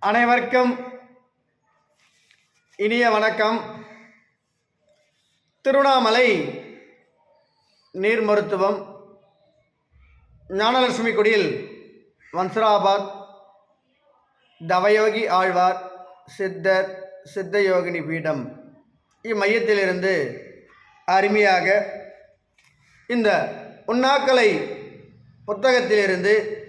அனைவருக்கும் இனிய வணக்கம். திருவண்ணாமலை நீர் மருத்துவம் ஞானலட்சுமி குடியில் வன்சராபாத் தவயோகி ஆழ்வார் சித்தர் சித்தயோகினி பீடம். இம்மையத்திலிருந்து அருமையாக இந்த உண்ணாக்கலை புத்தகத்திலிருந்து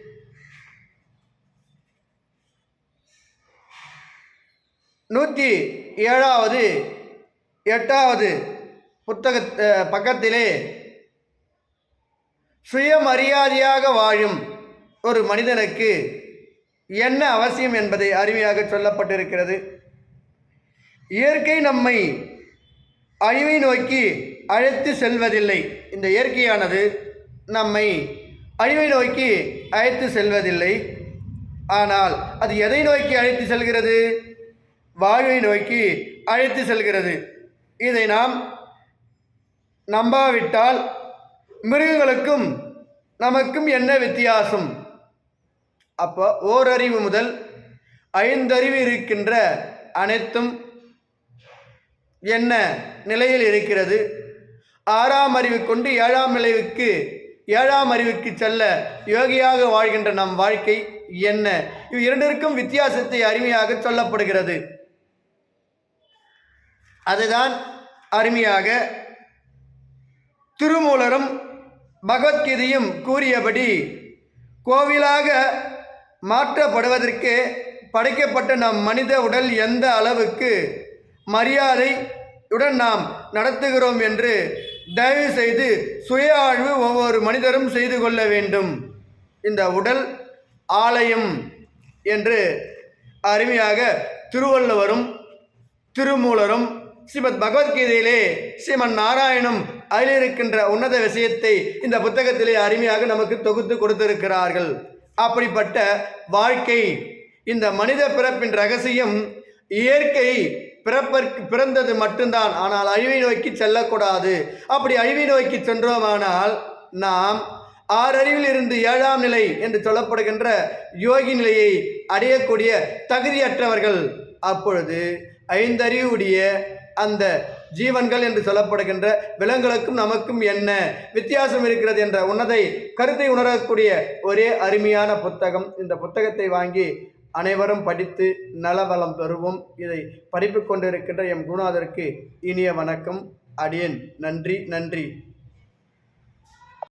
நூற்றி ஏழாவது எட்டாவது புத்தக பக்கத்திலே சுயமரியாதையாக வாழும் ஒரு மனிதனுக்கு என்ன அவசியம் என்பதை அருமையாக சொல்லப்பட்டிருக்கிறது. இயற்கை நம்மை அழிவை நோக்கி அழைத்து செல்வதில்லை. இந்த இயற்கையானது நம்மை அழிவை நோக்கி அழைத்து செல்வதில்லை. ஆனால் அது எதை நோக்கி அழைத்து செல்கிறது? வாழ்வை நோக்கி அழைத்து செல்கிறது. இதை நாம் நம்பாவிட்டால் மிருகங்களுக்கும் நமக்கும் என்ன வித்தியாசம்? அப்போ ஓரறிவு முதல் ஐந்தறிவு இருக்கின்ற அனைத்தும் என்ன நிலையில் இருக்கிறது? ஆறாம் அறிவு கொண்டு ஏழாம் நிலைவுக்கு ஏழாம் அறிவுக்கு செல்ல யோகியாக வாழ்கின்ற நம் வாழ்க்கை என்ன? இவ் இரண்டிற்கும் வித்தியாசத்தை அருமையாக சொல்லப்படுகிறது. அதுதான் அருமையாக திருமூலரும் பகவத்கீதையும் கூறியபடி கோவிலாக மாற்றப்படுவதற்கு படைக்கப்பட்ட நம் மனித உடல் எந்த அளவுக்கு மரியாதையுடன் நாம் நடத்துகிறோம் என்று தயவு செய்து சுய ஆழ்வு ஒவ்வொரு மனிதரும் செய்து கொள்ள வேண்டும். இந்த உடல் ஆலயம் என்று அருமையாக திருவள்ளுவரும் திருமூலரும் ஸ்ரீமத் பகவத்கீதையிலே ஸ்ரீமன் நாராயணம் அதில் இருக்கின்ற உன்னத விஷயத்தை இந்த புத்தகத்திலே அருமையாக நமக்கு தொகுத்து கொடுத்திருக்கிறார்கள். அப்படிப்பட்ட வாழ்க்கை இந்த மனித பிறப்பின் ரகசியம் இயற்கை பிறப்பற்கு பிறந்தது மட்டும்தான். ஆனால் அழிவை நோக்கி செல்லக்கூடாது. அப்படி அழிவை நோக்கி சென்றோமானால் நாம் ஆறறிவில் இருந்து ஏழாம் நிலை என்று சொல்லப்படுகின்ற யோகி நிலையை அடையக்கூடிய தகுதியற்றவர்கள். அப்பொழுது ஐந்தறிவுடைய அந்த ஜீவன்கள் என்று சொல்லப்படுகின்ற விலங்குகளுக்கும் நமக்கும் என்ன வித்தியாசம் இருக்கிறது என்ற உன்னதை கருத்தை உணரக்கூடிய ஒரே அருமையான புத்தகம். இந்த புத்தகத்தை வாங்கி அனைவரும் படித்து நலவளம் பெறுவோம். இதை படிப்பு கொண்டிருக்கின்ற எம் குருநாதருக்கு இனிய வணக்கம். அடியேன். நன்றி நன்றி.